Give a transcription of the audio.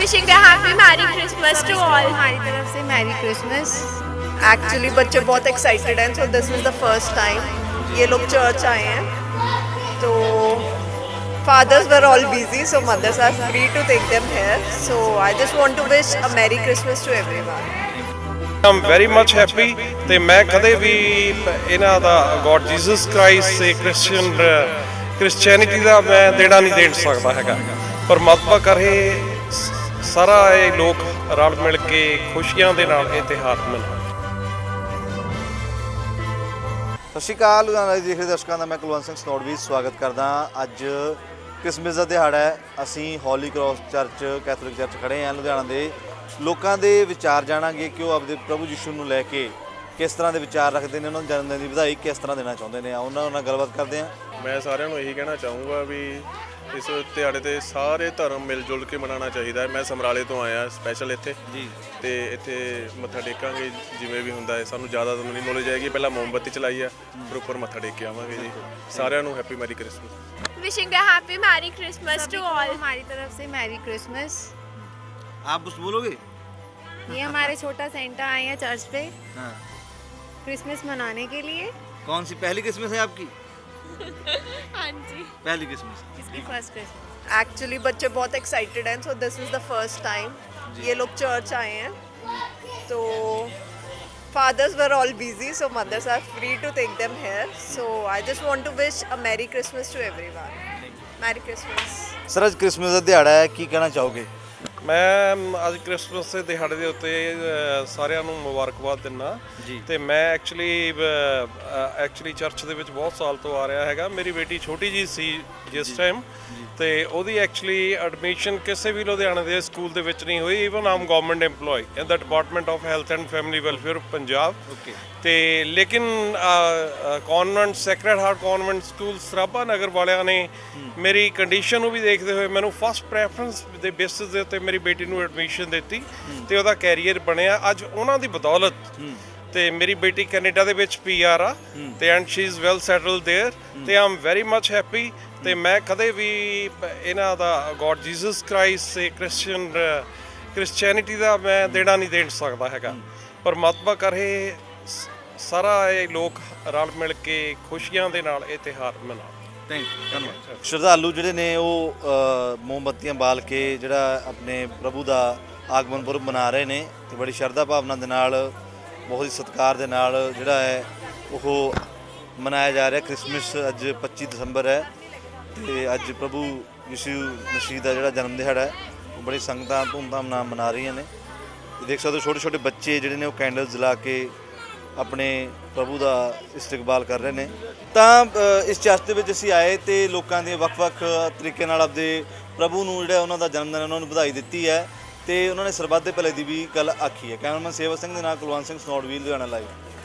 wishing a happy Merry Christmas to all. हमारी तरफ से मैरी क्रिसमस एक्चुअली बच्चे बहुत एक्साइटेड हैं so this is the first time ये लोग चर्च आए हैं तो fathers were all busy so mothers are free to take them here so i just want to wish a merry christmas to everyone I'm very much happy ਤੇ ਮੈਂ ਕਦੇ ਵੀ ਇਹਨਾਂ ਦਾ ਗੋਡ ਜੀਸਸ ਕ੍ਰਾਈਸਟ ਤੇ ਕ੍ਰਿਸਚੀਅਨ ਕ੍ਰਿਸਚੀਅਨਿਟੀ ਦਾ ਮੈਂ ਦੇਣਾ ਨਹੀਂ ਦੇਣ ਸਕਦਾ ਹੈਗਾ ਪਰਮਾਤਮਾ ਕਰੇ ਸ- ਸਾਰਾ ਇਹ ਲੋਕ ਰਲ ਮਿਲ ਕੇ ਖੁਸ਼ੀਆਂ ਦੇ ਨਾਲ ਇਹ ਤਿਉਹਾਰ ਮਨਾਉਣ ਸਤਿ ਸ਼੍ਰੀ ਅਕਾਲ, ਲੁਧਿਆਣਾ ਦੇ ਰਹੇ ਦਰਸ਼ਕਾਂ ਦਾ ਮੈਂ ਕੁਲਵੰਤ ਸਿੰਘ ਸਨੋਡਵੀ ਸਵਾਗਤ ਕਰਦਾ ਅੱਜ ਕ੍ਰਿਸਮਸ ਦਾ ਦਿਹਾੜਾ ਹੈ। ਅਸੀਂ ਹੌਲੀ ਕ੍ਰਾਸ ਚਰਚ ਕੈਥੋਲਿਕ ਚਰਚ ਖੜੇ ਹਾਂ। ਲੁਧਿਆਣਾ ਦੇ ਲੋਕਾਂ ਦੇ ਵਿਚਾਰ ਜਾਣਾਂਗੇ ਕਿ ਉਹ ਆਪਦੇ ਪ੍ਰਭੂ ਯਿਸੂ ਨੂੰ ਲੈ ਕੇ ਕਿਸ ਤਰ੍ਹਾਂ ਦੇ ਵਿਚਾਰ ਰੱਖਦੇ ਨੇ ਉਹਨਾਂ ਨੂੰ ਜਨਮ ਦਿਨ ਦੀ ਵਧਾਈ ਕਿਸ ਤਰ੍ਹਾਂ ਦੇਣਾ ਚਾਹੁੰਦੇ ਨੇ ਉਹਨਾਂ ਨਾਲ ਗੱਲਬਾਤ ਕਰਦੇ ਹਾਂ ਮੈਂ ਸਾਰਿਆਂ ਨੂੰ ਇਹੀ ਕਹਿਣਾ ਚਾਹੂੰਗਾ ਵੀ ਇਸ ਦਿਹਾੜੇ ਤੇ ਸਾਰੇ ਧਰਮ ਮਿਲ ਜੁਲ ਕੇ ਮਨਾਉਣਾ ਚਾਹੀਦਾ ਹੈ ਮੈਂ ਸਮਰਾਲੇ ਤੋਂ ਆਇਆ ਸਪੈਸ਼ਲ ਇੱਥੇ ਜੀ ਤੇ ਇੱਥੇ ਮੱਥਾ ਟੇਕਾਂਗੇ ਜਿਵੇਂ ਵੀ ਹੁੰਦਾ ਹੈ ਸਾਨੂੰ ਜ਼ਿਆਦਾ ਤਾਂ ਨਹੀਂ ਨੌਲੇਜ ਆਏਗੀ ਪਹਿਲਾਂ ਮੋਮਬੱਤੀ ਚਲਾਈ ਆ ਫਿਰ ਉੱਪਰ ਮੱਥਾ ਟੇਕ ਕੇ ਆਵਾਂਗੇ ਜੀ ਸਾਰਿਆਂ ਨੂੰ happy merry Christmas Wishing a happy Merry Christmas सभी to को all. हमारी तरफ से मैरी क्रिसमस ਆਪ ਕੁਝ ਬੋਲੋਗੇ ये हमारे छोटा सेंटा आए हैं चर्च पे हाँ क्रिसमस मनाने के लिए? कौन सी? पहली क्रिसमस है आपकी? हाँ जी। पहली क्रिसमस। इसकी फ़र्स्ट क्रिसमस एक्चुअली बच्चे बहुत एक्साइटेड हैं so this is the first time ये लोग चर्च आए हैं तो fathers were all busy so mothers are free to take them here so I just want to wish a merry Christmas to everyone. Merry Christmas. Sir आज Christmas का दिहाड़ा है की कहना चाहोगे ਮੈਂ ਅੱਜ ਕ੍ਰਿਸਮਸ ਦੇ ਦਿਹਾੜੇ ਦੇ ਉੱਤੇ ਅ, ਸਾਰਿਆਂ ਨੂੰ ਮੁਬਾਰਕਬਾਦ ਜੀ। ਤੇ ਮੈਂ ਐਕਚੁਅਲੀ ਐਕਚੁਅਲੀ ਚਰਚ ਦੇ ਵਿੱਚ ਬਹੁਤ ਸਾਲ ਤੋਂ ਆ ਰਿਹਾ ਹੈਗਾ। ਮੇਰੀ ਬੇਟੀ ਛੋਟੀ ਜੀ ਸੀ ਜਿਸ ਟਾਈਮ ਤੇ ਉਹਦੀ ਐਕਚੁਅਲੀ ਐਡਮਿਸ਼ਨ ਕਿਸੇ ਵੀ ਲੁਧਿਆਣਾ ਦੇ ਸਕੂਲ ਦੇ ਵਿੱਚ ਨਹੀਂ ਹੋਈ। Even I'm government EMPLOYE in the department of health and family welfare Punjab okay ਤੇ ਲੇਕਿਨ convent sacred heart convent school Sarabha Nagar ਵਾਲਿਆਂ ਨੇ ਮੇਰੀ ਕੰਡੀਸ਼ਨ ਨੂੰ ਵੀ ਦੇਖਦੇ ਹੋਏ ਮੈਨੂੰ ਫਸਟ ਪ੍ਰੈਫਰੈਂਸ ਦੇ ਬੇਸਿਸ ਦੇ ਉੱਤੇ ਮੇਰੀ ਬੇਟੀ ਨੂੰ ਐਡਮਿਸ਼ਨ ਦਿੱਤੀ ਤੇ ਉਹਦਾ ਕੈਰੀਅਰ ਬਣਿਆ ਅੱਜ ਉਹਨਾਂ ਦੀ ਬਦੌਲਤ ਤੇ ਮੇਰੀ ਬੇਟੀ ਕੈਨੇਡਾ ਦੇ ਵਿੱਚ ਪੀਆਰ ਆ ਤੇ and she is well settled there ਤੇ ਆਮ ਵੈਰੀ ਮੱਚ ਹੈਪੀ ਤੇ ਮੈਂ ਕਦੇ ਵੀ ਇਹਨਾਂ ਦਾ ਗੋਡ ਜੀਸਸ ਕ੍ਰਾਈਸਟ ਤੇ ਕ੍ਰਿਸਚੀਅਨ ਕ੍ਰਿਸਚੀਅਨਿਟੀ ਦਾ ਮੈਂ ਦੇਣਾ ਨਹੀਂ ਦੇਣ ਸਕਦਾ ਹੈਗਾ ਪਰਮਾਤਮਾ ਕਰੇ ਸ- ਸਾਰਾ ਇਹ ਲੋਕ ਰਲ ਮਿਲ ਕੇ ਖੁਸ਼ੀਆਂ ਦੇ ਨਾਲ ਇਹ ਤਿਉਹਾਰ ਮਨਾਉਣ ਥੈਂਕ ਧੰਨਵਾਦ ਸ਼ਰਧਾਲੂ ਜਿਹੜੇ ਨੇ ਉਹ ਅ, ਮੋਮਬੱਤੀਆਂ ਬਾਲ ਕੇ ਜਿਹੜਾ ਆਪਣੇ ਪ੍ਰਭੂ ਦਾ ਆਗਮਨ ਪੁਰਬ ਮਨਾ ਰਹੇ ਨੇ ਤੇ ਬੜੀ ਸ਼ਰਧਾ ਭਾਵਨਾ ਦੇ ਨਾਲ ਬਹੁਤ ਹੀ ਸਤਿਕਾਰ ਦੇ ਨਾਲ ਜਿਹੜਾ ਹੈ ਉਹ ਮਨਾਇਆ ਜਾ ਰਿਹਾ। ਕ੍ਰਿਸਮਸ ਅੱਜ 25 ਦਸੰਬਰ ਹੈ ਤੇ ਅੱਜ ਪ੍ਰਭੂ ਯਿਸੂ ਮਸੀਹ ਦਾ ਜਿਹੜਾ ਜਨਮ ਦਿਹਾੜਾ ਹੈ ਉਹ ਬੜੀ ਸੰਗਤਾਂ ਧੂਮਧਾਮ ਨਾਲ ਮਨਾ ਰਹੀਆਂ ਨੇ। ਤੇ ਦੇਖ ਸਕਦੇ ਹੋ ਛੋਟੇ ਛੋਟੇ ਬੱਚੇ ਜਿਹੜੇ ਨੇ ਉਹ ਕੈਂਡਲ ਜਲਾ ਕੇ ਆਪਣੇ ਪ੍ਰਭੂ ਦਾ ਇਸਤਕਬਾਲ ਕਰ ਰਹੇ ਨੇ। ਤਾਂ ਇਸ ਚਰਚ ਦੇ ਵਿੱਚ ਅਸੀਂ ਆਏ ਤੇ ਲੋਕਾਂ ਦੇ ਵੱਖ-ਵੱਖ ਤਰੀਕੇ ਨਾਲ ਆਪਦੇ ਪ੍ਰਭੂ ਨੂੰ ਜਿਹੜਾ ਉਹਨਾਂ ਦਾ ਜਨਮ ਦਿਨ ਉਹਨਾਂ ਨੂੰ ਵਧਾਈ ਦਿੱਤੀ ਹੈ ਤੇ ਉਹਨਾਂ ਨੇ ਸਰਬੱਤ ਦੇ ਭਲੇ ਦੀ ਵੀ ਗੱਲ ਆਖੀ ਹੈ। ਕੈਮਰਾਮੈਨ ਸੇਵਾ ਸਿੰਘ ਦੇ ਨਾਲ ਕੁਲਵੰਤ ਸਿੰਘ ਸਨੌੜ ਵੀਲ ਲੁਧਿਆਣਾ ਲਾਈਵ